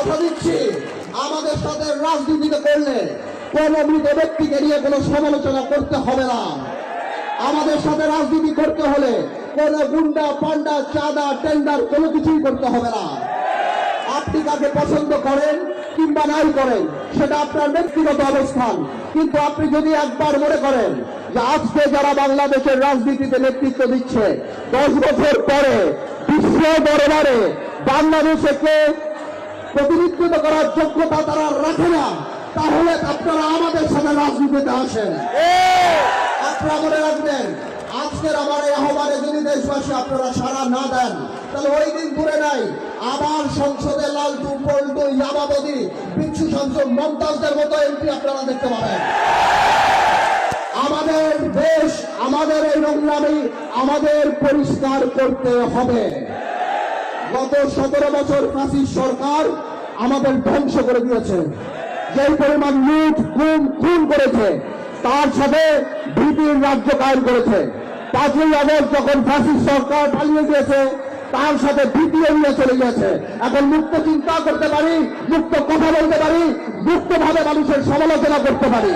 কথা দিচ্ছি। আমাদের সাথে রাজনীতিতে করলে কোন মৃত ব্যক্তিকে নিয়ে কোনো সমালোচনা করতে হবে না। আমাদের সাথে রাজনীতি করতে হলে কোন গুন্ডা, পান্ডা, চাঁদা, টেন্ডার কোনো কিছুই করতে হবে না। আপনি কাকে পছন্দ করেন কিংবা নাই করেন, সেটা আপনার ব্যক্তিগত অবস্থান। কিন্তু আপনি যদি একবার মনে করেন যে আজকে যারা বাংলাদেশের রাজনীতিতে নেতৃত্ব দিচ্ছে, দশ বছর পরে বিশ্ব দরবারে বাংলাদেশকে প্রতিনিধিত্ব করার যোগ্যতা তারা রাখে না, তাহলে আপনারা আমাদের সাথে রাজনীতিতে আসেন। আপনারা মনে রাখবেন, আজকের আমার এই আহ্বানে যদি দেশবাসী আপনারা সারা না দেন, তাহলে ওই দিন দূরে নাই, আবার সংসদে লালটু পল্টু ইয়াবাবদি বিচ্ছু সংসদ মমতাজদের মতো এমপি আপনারা দেখতে পাবেন। আমাদের দেশ, আমাদের এই নোংরামি আমাদের পরিষ্কার করতে হবে। গত সতেরো বছর ফাঁসির সরকার আমাদের ধ্বংস করে দিয়েছে। যেই পরিমাণ লুট গুম খুন করেছে, তার সাথে ভীতির রাজ্য কায়েম করেছে। পাঁচই আগস্ট যখন ফাঁসির সরকার পালিয়ে গিয়েছে, তার সাথে ভীতিও নিয়ে চলে গেছে এখন মুক্ত চিন্তা করতে পারি, মুক্ত কথা বলতে পারি, মুক্তভাবে মানুষের সমালোচনা করতে পারি।